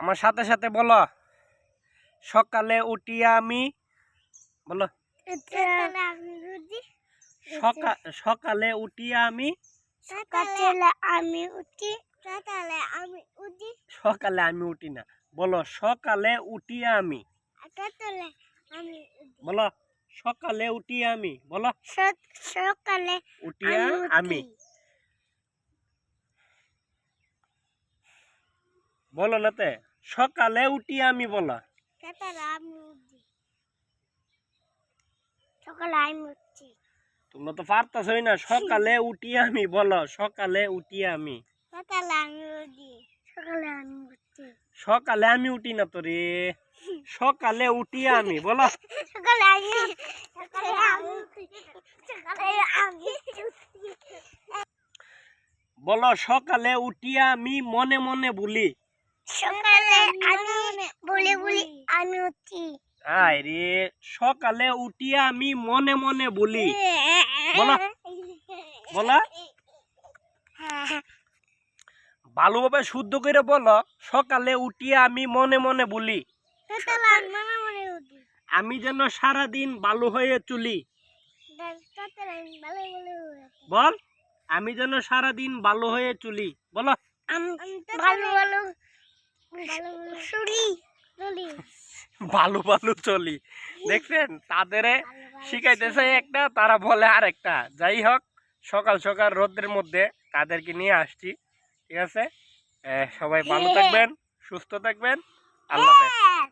আমার সাথে সাথে বলো। সকালে উঠিয়া আমি বলো। সকালে উঠি। উঠিয়া আমি সকালে আমি উঠি। সকালে আমি উঠি। সকালে আমি উঠি না। বলো সকালে উঠিয়া আমি। সকালে আমি বলো সকালে উঠিয়া আমি। বলো। সক- সকালে উঠিয়া আমি বলো আমি। বলো সকালে উঠি আমি বলা। তোমরা তো পারতাছই না সকালে উঠি আমি বলো সকালে উঠি আমি। সকালে আমি উঠি। না তো রে সকালে উঠি আমি বলো। সকালে উঠি। উঠি। বলো সকালে উঠিয়া আমি মনে মনে বলি। সকালে আমি বলে বলি আমি উঠি। সকালে উঠিয়া আমি মনে মনে বলি। বলো। বলো। ভালোভাবে শুদ্ধ করে বলো সকালে উঠিয়া আমি মনে মনে বলি। আমি যেন সারাদিন ভালো হয়ে চলি। বলে আমি যেন সারাদিন ভালো হয়ে চলি। বলো। ভালো ভালো ভালো চলি। দেখছেন? তাদের শিখাইতেছে একটা তারা বলে আর একটা যাই হোক সকাল সকাল রোদ্রের মধ্যে তাদেরকে নিয়ে আসছি। ঠিক আছে? সবাই ভালো থাকবেন সুস্থ থাকবেন। আল্লাহ হ্যাঁ।